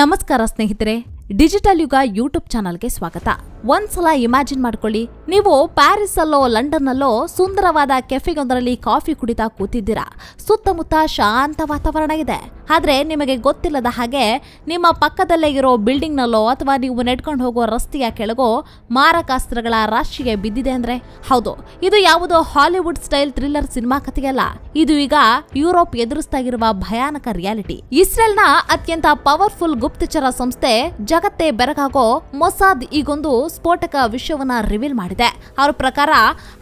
ನಮಸ್ಕಾರ ಸ್ನೇಹಿತರೆ ಡಿಜಿಟಲ್ ಯುಗ ಯೂಟ್ಯೂಬ್ ಚಾನಲ್ಗೆ ಸ್ವಾಗತ. ಒಂದ್ಸಲ ಇಮ್ಯಾಜಿನ್ ಮಾಡ್ಕೊಳ್ಳಿ. ನೀವು ಪ್ಯಾರಿಸ್ ಅಲ್ಲೋ ಲಂಡನ್ ಅಲ್ಲೋ ಸುಂದರವಾದ ಕೆಫೆಗೊಂದರಲ್ಲಿ ಕಾಫಿ ಕುಡಿತಾ ಕೂತಿದ್ದೀರಾ. ಸುತ್ತಮುತ್ತ ಶಾಂತ ವಾತಾವರಣ ಇದೆ. ಆದರೆ ನಿಮಗೆ ಗೊತ್ತಿಲ್ಲದ ಹಾಗೆ ನಿಮ್ಮ ಪಕ್ಕದಲ್ಲೇ ಇರೋ ಬಿಲ್ಡಿಂಗ್ನಲ್ಲೋ ಅಥವಾ ನೀವು ನೆಡ್ಕೊಂಡು ಹೋಗೋ ರಸ್ತೆಯ ಕೆಳಗೋ ಮಾರಕಾಸ್ತ್ರಗಳ ರಾಶಿಗೆ ಬಿದ್ದಿದೆ ಅಂದ್ರೆ? ಹೌದು. ಇದು ಯಾವುದೋ ಹಾಲಿವುಡ್ ಸ್ಟೈಲ್ ಥ್ರಿಲ್ಲರ್ ಸಿನಿಮಾ ಕಥೆಯಲ್ಲ. ಇದು ಈಗ ಯುರೋಪ್ ಎದುರಿಸ್ತಾ ಇರುವ ಭಯಾನಕ ರಿಯಾಲಿಟಿ. ಇಸ್ರೇಲ್ನ ಅತ್ಯಂತ ಪವರ್ಫುಲ್ ಗುಪ್ತಚರ ಸಂಸ್ಥೆ ಜಗತ್ತೇ ಬೆರಗಾಗೋ ಮೊಸಾದ್ ಈಗೊಂದು ಸ್ಫೋಟಕ ವಿಷಯವನ್ನ ರಿವೀಲ್ ಮಾಡಿದೆ. ಅವರ ಪ್ರಕಾರ,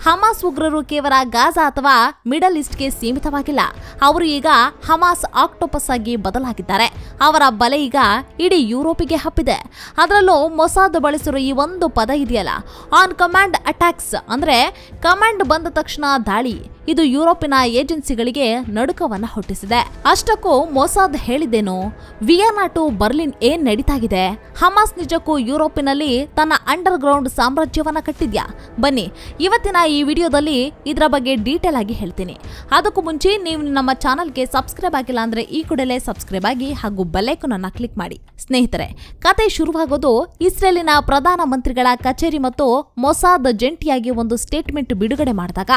ಹಮಾಸ್ ಉಗ್ರರು ಕೇವಲ ಗಾಜಾ ಅಥವಾ ಮಿಡಲ್ ಈಸ್ಟ್ಗೆ ಸೀಮಿತವಾಗಿಲ್ಲ. ಅವರು ಈಗ ಹಮಾಸ್ ಆಕ್ಟೋಪಸ್ ಆಗಿ ಬದಲಾಗಿದ್ದಾರೆ. ಅವರ ಬಲೆ ಈಗ ಇಡೀ ಯುರೋಪಿಗೆ ಹಬ್ಬಿದೆ. ಅದರಲ್ಲೂ ಮೊಸಾದ್ ಬಳಸಿರೋ ಈ ಒಂದು ಪದ ಇದೆಯಲ್ಲ? ಆನ್ ಕಮಾಂಡ್ ಅಟ್ಯಾಕ್ಸ್ ಅಂದ್ರೆ ಕಮಾಂಡ್ ಬಂದ ತಕ್ಷಣ ದಾಳಿ. ಇದು ಯುರೋಪಿನ ಏಜೆನ್ಸಿಗಳಿಗೆ ನಡುಕವನ್ನ ಹುಟ್ಟಿಸಿದೆ. ಅಷ್ಟಕ್ಕೂ ಮೊಸಾದ್ ಹೇಳಿದ್ದೇನು, ವಿಯೆನ್ನಾ ಟು ಬರ್ಲಿನ್ ಏನ್ ನಡೀತಾಗಿದೆ? ಹಮಾಸ್ ನಿಜಕ್ಕೂ ಯುರೋಪಿನಲ್ಲಿ ತನ್ನ ಅಂಡರ್ ಗ್ರೌಂಡ್ ಸಾಮ್ರಾಜ್ಯವನ್ನ ಕಟ್ಟಿದ್ಯಾ? ಬನ್ನಿ, ಇವತ್ತಿನ ಈ ವಿಡಿಯೋದಲ್ಲಿ ಇದರ ಬಗ್ಗೆ ಡೀಟೇಲ್ ಆಗಿ ಹೇಳ್ತೀನಿ. ಅದಕ್ಕೂ ಮುಂಚೆ ನೀವು ನಮ್ಮ ಚಾನಲ್ಗೆ ಸಬ್ಸ್ಕ್ರೈಬ್ ಆಗಿಲ್ಲ ಅಂದ್ರೆ ಈ ಕೂಡಲೇ ಸಬ್ಸ್ಕ್ರೈಬ್ ಆಗಿ ಹಾಗೂ ಬೆಲ್ಲೈಕನ್ ಅನ್ನ ಕ್ಲಿಕ್ ಮಾಡಿ. ಸ್ನೇಹಿತರೆ, ಕತೆ ಶುರುವಾಗೋದು ಇಸ್ರೇಲಿನ ಪ್ರಧಾನ ಮಂತ್ರಿಗಳ ಕಚೇರಿ ಮತ್ತು ಮೊಸಾದ್ ಜಂಟಿಯಾಗಿ ಒಂದು ಸ್ಟೇಟ್ಮೆಂಟ್ ಬಿಡುಗಡೆ ಮಾಡಿದಾಗ,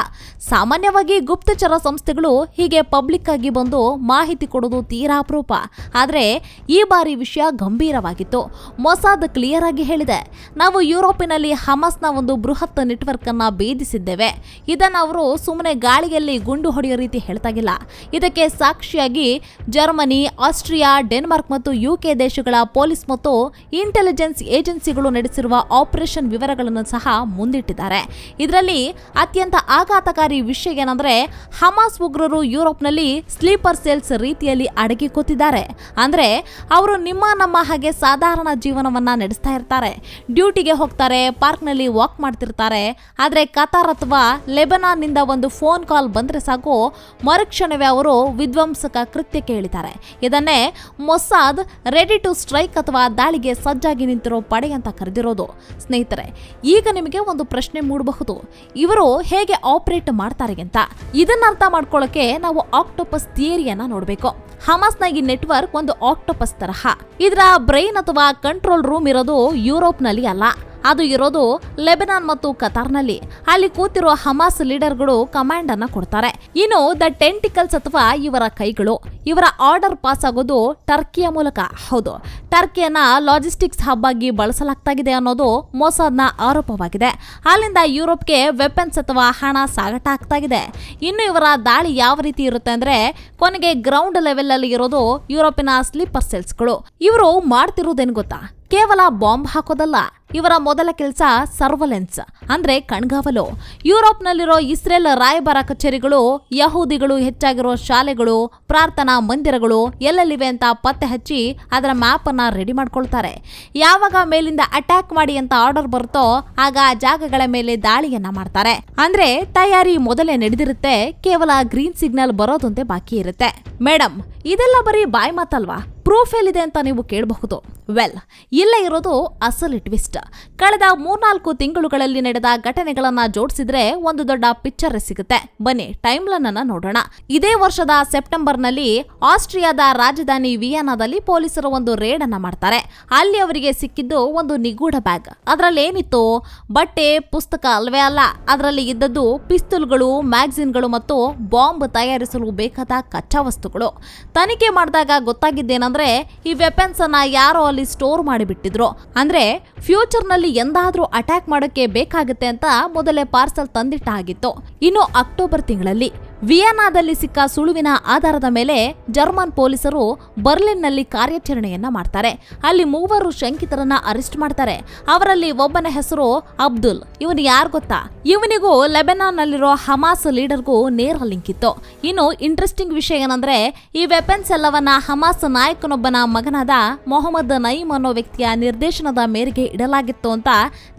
ಸಾಮಾನ್ಯವಾಗಿ ಗುಪ್ತಚರ ಸಂಸ್ಥೆಗಳು ಹೀಗೆ ಪಬ್ಲಿಕ್ ಆಗಿ ಬಂದು ಮಾಹಿತಿ ಕೊಡೋದು ತೀರಾ ಅಪರೂಪ. ಆದರೆ ಈ ಬಾರಿ ವಿಷಯ ಗಂಭೀರವಾಗಿತ್ತು. ಮೊಸಾದ್ ಕ್ಲಿಯರ್ ಆಗಿ ಹೇಳಿದೆ. ನಾವು ಯುರೋಪಿನಲ್ಲಿ ಹಮಾಸ್ನ ಒಂದು ಬೃಹತ್ ನೆಟ್ವರ್ಕ್ ಅನ್ನ ಭೇದಿಸಿದ್ದೇವೆ. ಇದನ್ನು ಅವರು ಸುಮ್ಮನೆ ಗಾಳಿಯಲ್ಲಿ ಗುಂಡು ಹೊಡೆಯೋ ರೀತಿ ಹೇಳ್ತಾಗಿಲ್ಲ ಇದಕ್ಕೆ ಸಾಕ್ಷಿಯಾಗಿ ಜರ್ಮನಿ, ಆಸ್ಟ್ರಿಯಾ, ಡೆನ್ಮಾರ್ಕ್ ಮತ್ತು ಯುಕೆ ದೇಶಗಳ ಪೊಲೀಸ್ ಮತ್ತು ಇಂಟೆಲಿಜೆನ್ಸ್ ಏಜೆನ್ಸಿಗಳು ನಡೆಸಿರುವ ಆಪರೇಷನ್ ವಿವರಗಳನ್ನು ಸಹ ಮುಂದಿಟ್ಟಿದ್ದಾರೆ. ಇದರಲ್ಲಿ ಅತ್ಯಂತ ಆಘಾತಕಾರಿ ವಿಷಯ ಏನಂದ್ರೆ, ಹಮಾಸ್ ಉಗ್ರರು ಯುರೋಪ್ನಲ್ಲಿ ಸ್ಲೀಪರ್ ಸೆಲ್ಸ್ ರೀತಿಯಲ್ಲಿ ಅಡಗಿ ಕೂತಿದ್ದಾರೆ. ಅಂದ್ರೆ, ಅವರು ನಿಮ್ಮ ನಮ್ಮ ಹಾಗೆ ಸಾಧಾರಣ ಜೀವನವನ್ನ ನಡೆಸ್ತಾ ಇರ್ತಾರೆ. ಡ್ಯೂಟಿಗೆ ಹೋಗ್ತಾರೆ, ಪಾರ್ಕ್ನಲ್ಲಿ ವಾಕ್ ಮಾಡ್ತಿರ್ತಾರೆ. ಆದರೆ, ಕತಾರ್ ಅಥವಾ ಲೆಬನಾನ್ನಿಂದ ಒಂದು ಫೋನ್ ಕಾಲ್ ಬಂದ್ರೆ ಸಾಕು, ಮರುಕ್ಷಣವೇ ಅವರು ವಿಧ್ವಂಸಕ ಕೃತ್ಯ ಕೇಳಿದ್ದಾರೆ. ಇದನ್ನೇ ಮೊಸಾದ್ ರೆಡಿ ಟು ಸ್ಟ್ರೈಕ್ ಅಥವಾ ದಾಳಿಗೆ ಸಜ್ಜಾಗಿ ನಿಂತಿರೋ ಪಡೆ ಅಂತ ಕರೆದಿರೋದು. ಸ್ನೇಹಿತರೆ, ಈಗ ನಿಮಗೆ ಒಂದು ಪ್ರಶ್ನೆ ಮೂಡಬಹುದು. ಇವರು ಹೇಗೆ ಆಪರೇಟ್ ಮಾಡ್ತಾರೆ ಅಂತ. ಇದನ್ನ ಅರ್ಥ ಮಾಡ್ಕೊಳ್ಳೋಕೆ ನಾವು ಆಕ್ಟೋಪಸ್ ಥಿಯರಿಯನ್ನ ನೋಡಬೇಕು. ಹಮಾಸ್ನ ಈ ನೆಟ್ವರ್ಕ್ ಒಂದು ಆಕ್ಟೋಪಸ್ ತರಹ. ಇದರ ಬ್ರೈನ್ ಅಥವಾ ಕಂಟ್ರೋಲ್ ರೂಮ್ ಇರೋದು ಯುರೋಪ್ನಲ್ಲಿ ಅಲ್ಲ. ಅದು ಇರೋದು ಲೆಬನಾನ್ ಮತ್ತು ಕತಾರ್ನಲ್ಲಿ. ಅಲ್ಲಿ ಕೂತಿರೋ ಹಮಾಸ್ ಲೀಡರ್ಗಳು ಕಮಾಂಡ್ ಅನ್ನ ಕೊಡ್ತಾರೆ. ಇನ್ನು ದ ಟೆಂಟಿಕಲ್ಸ್ ಅಥವಾ ಇವರ ಕೈಗಳು. ಇವರ ಆರ್ಡರ್ ಪಾಸ್ ಆಗೋದು ಟರ್ಕಿಯ ಮೂಲಕ. ಹೌದು, ಟರ್ಕಿಯನ್ನ ಲಾಜಿಸ್ಟಿಕ್ಸ್ ಹಬ್ ಆಗಿ ಬಳಸಲಾಗ್ತಾಗಿದೆ ಅನ್ನೋದು ಮೊಸಾದ್ನ ಆರೋಪವಾಗಿದೆ. ಅಲ್ಲಿಂದ ಯುರೋಪ್ಗೆ ವೆಪನ್ಸ್ ಅಥವಾ ಹಣ ಸಾಗಾಟ ಆಗ್ತಾಗಿದೆ. ಇನ್ನು ಇವರ ದಾಳಿ ಯಾವ ರೀತಿ ಇರುತ್ತೆ ಅಂದ್ರೆ, ಕೊನೆಗೆ ಗ್ರೌಂಡ್ ಲೆವೆಲ್ ಅಲ್ಲಿ ಇರೋದು ಯುರೋಪಿನ ಸ್ಲೀಪರ್ ಸೆಲ್ಸ್ಗಳು. ಇವರು ಮಾಡ್ತಿರೋದೇನು ಗೊತ್ತಾ? ಕೇವಲ ಬಾಂಬ್ ಹಾಕೋದಲ್ಲ. ಇವರ ಮೊದಲ ಕೆಲಸ ಸರ್ವಲೆನ್ಸ್, ಅಂದ್ರೆ ಕಣ್ಗಾವಲು. ಯುರೋಪ್ನಲ್ಲಿರೋ ಇಸ್ರೇಲ್ ರಾಯಭಾರ ಕಚೇರಿಗಳು, ಯಹೂದಿಗಳು ಹೆಚ್ಚಾಗಿರೋ ಶಾಲೆಗಳು, ಪ್ರಾರ್ಥನಾ ಮಂದಿರಗಳು ಎಲ್ಲೆಲ್ಲಿವೆ ಅಂತ ಪತ್ತೆ ಹಚ್ಚಿ ಅದರ ಮ್ಯಾಪ್ ಅನ್ನ ರೆಡಿ ಮಾಡ್ಕೊಳ್ತಾರೆ. ಯಾವಾಗ ಮೇಲಿಂದ ಅಟ್ಯಾಕ್ ಮಾಡಿ ಅಂತ ಆರ್ಡರ್ ಬರುತ್ತೋ ಆಗ ಆ ಜಾಗಗಳ ಮೇಲೆ ದಾಳಿಯನ್ನ ಮಾಡ್ತಾರೆ. ಅಂದ್ರೆ ತಯಾರಿ ಮೊದಲೇ ನಡೆದಿರುತ್ತೆ, ಕೇವಲ ಗ್ರೀನ್ ಸಿಗ್ನಲ್ ಬರೋದಂತೆ ಬಾಕಿ ಇರುತ್ತೆ. ಮೇಡಮ್ ಇದೆಲ್ಲ ಬರೀ ಬಾಯ್ ಮಾತಲ್ವಾ? ಪ್ರೂಫ್ ಎಲ್ಲಿದೆ ಅಂತ ನೀವು ಕೇಳಬಹುದು. ವೆಲ್ ಇಲ್ಲ ಇರೋದು ಅಸಲಿ ಟ್ವಿಸ್ಟ್ ಕಳೆದ ಮೂರ್ನಾಲ್ಕು ತಿಂಗಳುಗಳಲ್ಲಿ ನಡೆದ ಘಟನೆಗಳನ್ನ ಜೋಡಿಸಿದ್ರೆ ಒಂದು ದೊಡ್ಡ ಪಿಕ್ಚರ್ ಸಿಗುತ್ತೆ. ಬನ್ನಿ ಟೈಮ್ ಲೈನ್ ನೋಡೋಣ. ಇದೇ ವರ್ಷದ ಸೆಪ್ಟೆಂಬರ್ನಲ್ಲಿ ಆಸ್ಟ್ರಿಯಾದ ರಾಜಧಾನಿ ವಿಯೆನಾದಲ್ಲಿ ಪೊಲೀಸರು ಒಂದು ರೇಡ್ ಅನ್ನ ಮಾಡ್ತಾರೆ. ಅಲ್ಲಿ ಅವರಿಗೆ ಸಿಕ್ಕಿದ್ದು ಒಂದು ನಿಗೂಢ ಬ್ಯಾಗ್ ಅದರಲ್ಲಿ ಏನಿತ್ತು? ಬಟ್ಟೆ, ಪುಸ್ತಕ ಅಲ್ವೇ ಅಲ್ಲ. ಅದರಲ್ಲಿ ಇದ್ದದ್ದು ಪಿಸ್ತೂಲ್ಗಳು ಮ್ಯಾಗ್ಝಿನ್ಗಳು ಮತ್ತು ಬಾಂಬ್ ತಯಾರಿಸಲು ಬೇಕಾದ ಕಚ್ಚಾ ವಸ್ತುಗಳು ತನಿಖೆ ಮಾಡಿದಾಗ ಗೊತ್ತಾಗಿದ್ದೇನೆಂದ್ರೆ, ಈ ವೆಪನ್ಸ್ ಅನ್ನ ಯಾರೋ ಅಲ್ಲಿ ಸ್ಟೋರ್ ಮಾಡಿಬಿಟ್ಟಿದ್ರು. ಅಂದ್ರೆ ಫ್ಯೂಚರ್ನಲ್ಲಿ ಎಂದಾದ್ರೂ ಅಟ್ಯಾಕ್ ಮಾಡೋಕ್ಕೆ ಬೇಕಾಗುತ್ತೆ ಅಂತ ಮೊದಲೇ ಪಾರ್ಸಲ್ ತಂದಿಟ್ಟ ಆಗಿತ್ತು ಇನ್ನು ಅಕ್ಟೋಬರ್ ತಿಂಗಳಲ್ಲಿ ವಿಯನಾದಲ್ಲಿ ಸಿಕ್ಕ ಸುಳುವಿನ ಆಧಾರದ ಮೇಲೆ ಜರ್ಮನ್ ಪೊಲೀಸರು ಬರ್ಲಿನ್ನಲ್ಲಿ ಕಾರ್ಯಾಚರಣೆಯನ್ನ ಮಾಡ್ತಾರೆ. ಅಲ್ಲಿ ಮೂವರು ಶಂಕಿತರನ್ನ ಅರೆಸ್ಟ್ ಮಾಡ್ತಾರೆ. ಅವರಲ್ಲಿ ಒಬ್ಬನ ಹೆಸರು ಅಬ್ದುಲ್. ಇವನು ಯಾರು ಗೊತ್ತಾ? ಇವನಿಗೂ ಲೆಬನಾನ್ನಲ್ಲಿರೋ ಹಮಾಸ್ ಲೀಡರ್ಗೂ ನೇರ ಲಿಂಕ್ ಇತ್ತು. ಇನ್ನು ಇಂಟ್ರೆಸ್ಟಿಂಗ್ ವಿಷಯ ಏನಂದ್ರೆ, ಈ ವೆಪನ್ಸ್ ಎಲ್ಲವನ್ನ ಹಮಾಸ್ ನಾಯಕನೊಬ್ಬನ ಮಗನಾದ ಮೊಹಮ್ಮದ್ ನಯೀಮ್ ಅನ್ನೋ ವ್ಯಕ್ತಿಯ ನಿರ್ದೇಶನದ ಮೇರೆಗೆ ಇಡಲಾಗಿತ್ತು ಅಂತ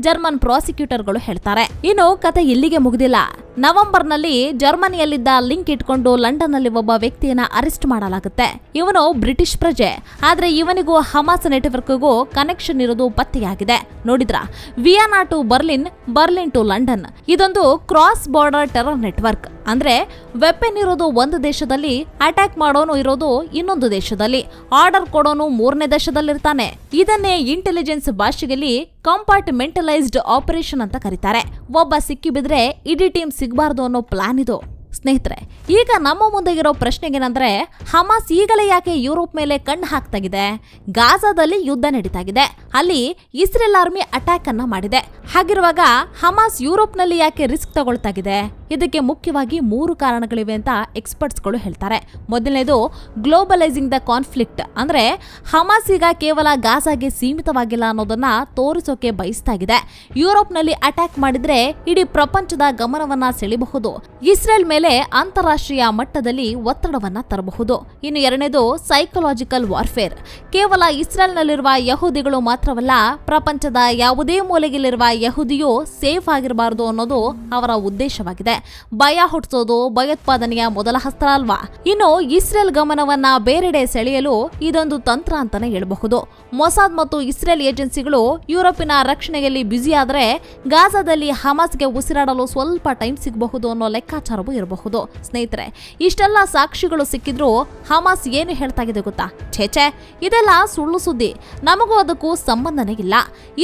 ಜರ್ಮನ್ ಪ್ರಾಸಿಕ್ಯೂಟರ್ಗಳು ಹೇಳ್ತಾರೆ. ಇನ್ನು ಕತೆ ಇಲ್ಲಿಗೆ ಮುಗಿದಿಲ್ಲ. ನವೆಂಬರ್ನಲ್ಲಿ ಜರ್ಮನಿಯಲ್ಲಿದ್ದ ಲಿಂಕ್ ಇಟ್ಕೊಂಡು ಲಂಡನ್ನಲ್ಲಿ ಒಬ್ಬ ವ್ಯಕ್ತಿಯನ್ನ ಅರೆಸ್ಟ್ ಮಾಡಲಾಗುತ್ತೆ. ಇವನು ಬ್ರಿಟಿಷ್ ಪ್ರಜೆ. ಆದ್ರೆ ಇವನಿಗೂ ಹಮಾಸ್ ನೆಟ್ವರ್ಕ್ಗೂ ಕನೆಕ್ಷನ್ ಇರೋದು ಪತ್ತೆಯಾಗಿದೆ. ನೋಡಿದ್ರ? Vienna to Berlin Berlin to London. ಇದೊಂದು ಕ್ರಾಸ್ ಬಾರ್ಡರ್ ಟೆರರ್ ನೆಟ್ವರ್ಕ್ ಅಂದ್ರೆ ವೆಪನ್ ಇರೋದು ಒಂದು ದೇಶದಲ್ಲಿ ಅಟ್ಯಾಕ್ ಮಾಡೋನು ಇರೋದು ಇನ್ನೊಂದು ದೇಶದಲ್ಲಿ. ಆರ್ಡರ್ ಕೊಡೋನು ಮೂರನೇ ದೇಶದಲ್ಲಿರ್ತಾನೆ. ಇದನ್ನೇ ಇಂಟೆಲಿಜೆನ್ಸ್ ಭಾಷೆಯಲ್ಲಿ ಕಂಪಾರ್ಟ್ಮೆಂಟಲೈಸ್ಡ್ ಆಪರೇಷನ್ ಅಂತ ಕರೀತಾರೆ. ಒಬ್ಬ ಸಿಕ್ಕಿಬಿದ್ರೆ ಇಡೀ ಟೀಮ್ ಸಿಗಬಾರ್ದು ಅನ್ನೋ ಪ್ಲಾನ್ ಇದು. ಸ್ನೇಹಿತರೆ, ಈಗ ನಮ್ಮ ಮುಂದೆ ಇರೋ ಪ್ರಶ್ನೆಗೇನಂದ್ರೆ, ಹಮಾಸ್ ಈಗಲೇ ಯಾಕೆ ಯುರೋಪ್ ಮೇಲೆ ಕಣ್ಣು ಹಾಕ್ತಾಗಿದೆ? ಗಾಜಾದಲ್ಲಿ ಯುದ್ಧ ನಡೀತಾಗಿದೆ. ಅಲ್ಲಿ ಇಸ್ರೇಲ್ ಆರ್ಮಿ ಅಟ್ಯಾಕ್ ಅನ್ನ ಮಾಡಿದೆ. ಹಾಗಿರುವಾಗ ಹಮಾಸ್ ಯುರೋಪ್ನಲ್ಲಿ ಯಾಕೆ ರಿಸ್ಕ್ ತಗೊಳ್ತಾಗಿದೆ? ಇದಕ್ಕೆ ಮುಖ್ಯವಾಗಿ ಮೂರು ಕಾರಣಗಳಿವೆ ಅಂತ ಎಕ್ಸ್ಪರ್ಟ್ಸ್ಗಳು ಹೇಳ್ತಾರೆ. ಮೊದಲನೇದು ಗ್ಲೋಬಲೈಸಿಂಗ್ ದ ಕಾನ್ಫ್ಲಿಕ್ಟ್ ಅಂದ್ರೆ, ಹಮಾಸ್ ಈಗ ಕೇವಲ ಗಾಜಾಗೆ ಸೀಮಿತವಾಗಿಲ್ಲ ಅನ್ನೋದನ್ನ ತೋರಿಸೋಕೆ ಬಯಸ್ತಾಗಿದೆ ಯುರೋಪ್ನಲ್ಲಿ ಅಟ್ಯಾಕ್ ಮಾಡಿದ್ರೆ ಇಡೀ ಪ್ರಪಂಚದ ಗಮನವನ್ನ ಸೆಳೆಯಬಹುದು ಇಸ್ರೇಲ್ ಮೇಲೆ ಅಂತಾರಾಷ್ಟ್ರೀಯ ಮಟ್ಟದಲ್ಲಿ ಒತ್ತಡವನ್ನ ತರಬಹುದು. ಇನ್ನು ಎರಡನೇದು ಸೈಕಲಾಜಿಕಲ್ ವಾರ್ಫೇರ್ ಕೇವಲ ಇಸ್ರೇಲ್ನಲ್ಲಿರುವ ಯಹೂದಿಗಳು ಮಾತ್ರವಲ್ಲ, ಪ್ರಪಂಚದ ಯಾವುದೇ ಮೂಲೆಯಲ್ಲಿರುವ ಯಹೂದಿಯು ಸೇಫ್ ಆಗಿರಬಾರದು ಅನ್ನೋದು ಅವರ ಉದ್ದೇಶವಾಗಿದೆ. ಭಯ ಹುಟ್ಟಿಸೋದು ಭಯೋತ್ಪಾದನೆಯ ಮೊದಲ ಹಸ್ತ್ರ ಅಲ್ವಾ? ಇನ್ನು ಇಸ್ರೇಲ್ ಗಮನವನ್ನ ಬೇರೆಡೆ ಸೆಳೆಯಲು ಇದೊಂದು ತಂತ್ರ ಅಂತಾನೆ ಹೇಳಬಹುದು. ಮೊಸಾದ್ ಮತ್ತು ಇಸ್ರೇಲ್ ಏಜೆನ್ಸಿಗಳು ಯುರೋಪಿನ ರಕ್ಷಣೆಯಲ್ಲಿ ಬ್ಯುಸಿ ಆದ್ರೆ ಗಾಜಾದಲ್ಲಿ ಹಮಾಸ್ಗೆ ಉಸಿರಾಡಲು ಸ್ವಲ್ಪ ಟೈಮ್ ಸಿಗಬಹುದು ಅನ್ನೋ ಲೆಕ್ಕಾಚಾರವೂ ಇರಬಹುದು ಸ್ನೇಹಿತರೆ, ಇಷ್ಟೆಲ್ಲ ಸಾಕ್ಷಿಗಳು ಸಿಕ್ಕಿದ್ರು ಹಮಾಸ್ ಏನು ಹೇಳ್ತಾಗಿದೆ ಗೊತ್ತಾ? ಛೇಚೆ ಇದೆಲ್ಲ ಸುಳ್ಳು ಸುದ್ದಿ. ನಮಗೂ ಅದಕ್ಕೂ ಸಂಬಂಧನೇ ಇಲ್ಲ.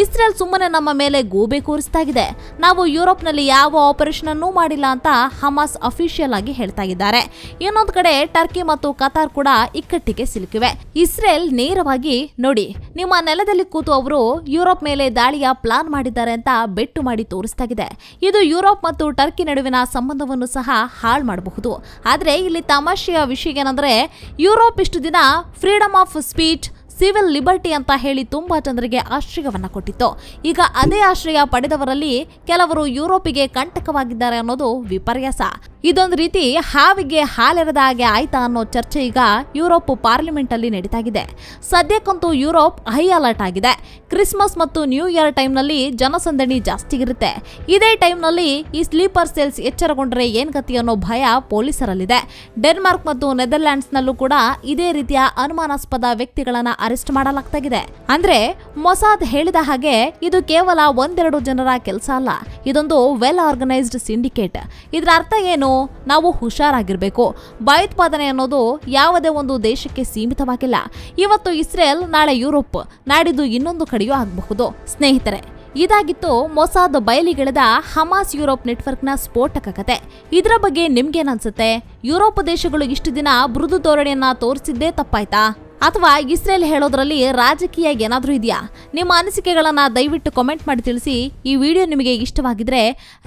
ಇಸ್ರೇಲ್ ಸುಮ್ಮನೆ ನಮ್ಮ ಮೇಲೆ ಗೂಬೆ ಕೂರಿಸ್ತಾಗಿದೆ ನಾವು ಯುರೋಪ್ನಲ್ಲಿ ಯಾವ ಆಪರೇಷನ್ ಅನ್ನೂ ಮಾಡಿಲ್ಲ ಅಂತ ಹಮಾಸ್ ಅಫಿಷಿಯಲ್ ಆಗಿ ಹೇಳ್ತಾ ಇದ್ದಾರೆ. ಇನ್ನೊಂದು ಕಡೆ ಟರ್ಕಿ ಮತ್ತು ಕತಾರ್ ಕೂಡ ಇಕ್ಕಟ್ಟಿಗೆ ಸಿಲುಕಿವೆ. ಇಸ್ರೇಲ್ ನೇರವಾಗಿ, ನೋಡಿ, ನಿಮ್ಮ ನೆಲದಲ್ಲಿ ಕೂತು ಅವರು ಯುರೋಪ್ ಮೇಲೆ ದಾಳಿಯ ಪ್ಲಾನ್ ಮಾಡಿದ್ದಾರೆ ಅಂತ ಬೆಟ್ಟು ಮಾಡಿ ತೋರಿಸ್ತಾಗಿದೆ ಇದು ಯುರೋಪ್ ಮತ್ತು ಟರ್ಕಿ ನಡುವಿನ ಸಂಬಂಧವನ್ನು ಸಹ ಹಾಳು ಮಾಡಬಹುದು. ಆದರೆ ಇಲ್ಲಿ ತಮಾಷೆಯ ವಿಷಯ ಏನಂದರೆ ಯುರೋಪ್ ಇಷ್ಟು ದಿನ freedom of speech civil liberty ಅಂತ ಹೇಳಿ ತುಂಬಾ ಜನರಿಗೆ ಆಶ್ರಯವನ್ನ ಕೊಟ್ಟಿತ್ತು. ಈಗ ಅದೇ ಆಶ್ರಯ ಪಡೆದವರಲ್ಲಿ ಕೆಲವರು ಯುರೋಪಿಗೆ ಕಂಟಕವಾಗಿದ್ದಾರೆ ಅನ್ನೋದು ವಿಪರ್ಯಾಸ. ಇದೊಂದು ರೀತಿ ಹಾವಿಗೆ ಹಾಲೆರೆದ ಹಾಗೆ ಆಯ್ತಾ ಅನ್ನೋ ಚರ್ಚೆ ಈಗ ಯುರೋಪ್ ಪಾರ್ಲಿಮೆಂಟ್ ಅಲ್ಲಿ ನಡೀತಾಗಿದೆ. ಸದ್ಯಕ್ಕಂತೂ ಯುರೋಪ್ ಹೈ ಅಲರ್ಟ್ ಆಗಿದೆ. ಕ್ರಿಸ್ಮಸ್ ಮತ್ತು ನ್ಯೂ ಇಯರ್ ಟೈಮ್ನಲ್ಲಿ ಜನಸಂದಣಿ ಜಾಸ್ತಿ ಇರುತ್ತೆ. ಇದೇ ಟೈಮ್ನಲ್ಲಿ ಈ ಸ್ಲೀಪರ್ ಸೆಲ್ಸ್ ಎಚ್ಚರಗೊಂಡ್ರೆ ಏನ್ ಗತಿ ಅನ್ನೋ ಭಯ ಪೊಲೀಸರಲ್ಲಿದೆ. ಡೆನ್ಮಾರ್ಕ್ ಮತ್ತು ನೆದರ್ಲ್ಯಾಂಡ್ಸ್ನಲ್ಲೂ ಕೂಡ ಇದೇ ರೀತಿಯ ಅನುಮಾನಾಸ್ಪದ ವ್ಯಕ್ತಿಗಳನ್ನ ಅರೆಸ್ಟ್ ಮಾಡಲಾಗ್ತಾಗಿದೆ. ಅಂದ್ರೆ ಮೊಸಾದ್ ಹೇಳಿದ ಹಾಗೆ ಇದು ಕೇವಲ ಒಂದೆರಡು ಜನರ ಕೆಲಸ ಅಲ್ಲ, ಇದೊಂದು ವೆಲ್ ಆರ್ಗನೈಸ್ಡ್ ಸಿಂಡಿಕೇಟ್ ಇದರ ಅರ್ಥ ಏನು? ನಾವು ಹುಷಾರಾಗಿರ್ಬೇಕು. ಭಯೋತ್ಪಾದನೆ ಅನ್ನೋದು ಯಾವುದೇ ಒಂದು ದೇಶಕ್ಕೆ ಸೀಮಿತವಾಗಿಲ್ಲ. ಇವತ್ತು ಇಸ್ರೇಲ್, ನಾಳೆ ಯುರೋಪ್, ನಾಡಿದ್ದು ಇನ್ನೊಂದು ಕಡೆಯೂ ಆಗಬಹುದು. ಸ್ನೇಹಿತರೆ, ಇದಾಗಿತ್ತು ಮೊಸಾದ್ ಬಯಲಿಗೆಳೆದ ಹಮಾಸ್ ಯುರೋಪ್ ನೆಟ್ವರ್ಕ್ನ ಸ್ಫೋಟಕ ಕತೆ. ಇದರ ಬಗ್ಗೆ ನಿಮ್ಗೇನನ್ಸುತ್ತೆ ಯುರೋಪ್ ದೇಶಗಳು ಇಷ್ಟು ದಿನ ಮೃದು ಧೋರಣೆಯನ್ನ ತೋರಿಸಿದ್ದೇ ತಪ್ಪಾಯ್ತಾ? ಅಥವಾ ಇಸ್ರೇಲ್ ಹೇಳೋದ್ರಲ್ಲಿ ರಾಜಕೀಯ ಏನಾದರೂ ಇದೆಯಾ? ನಿಮ್ಮ ಅನಿಸಿಕೆಗಳನ್ನು ದಯವಿಟ್ಟು ಕಾಮೆಂಟ್ ಮಾಡಿ ತಿಳಿಸಿ. ಈ ವಿಡಿಯೋ ನಿಮಗೆ ಇಷ್ಟವಾಗಿದ್ರೆ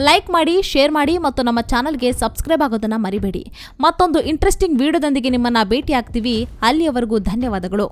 ಲೈಕ್ ಮಾಡಿ ಶೇರ್ ಮಾಡಿ ಮತ್ತು ನಮ್ಮ ಚಾನಲ್ಗೆ ಸಬ್ಸ್ಕ್ರೈಬ್ ಆಗೋದನ್ನು ಮರಿಬೇಡಿ. ಮತ್ತೊಂದು ಇಂಟ್ರೆಸ್ಟಿಂಗ್ ವಿಡಿಯೋದೊಂದಿಗೆ ನಿಮ್ಮನ್ನು ಭೇಟಿ ಆಗ್ತೀವಿ ಅಲ್ಲಿಯವರೆಗೂ ಧನ್ಯವಾದಗಳು.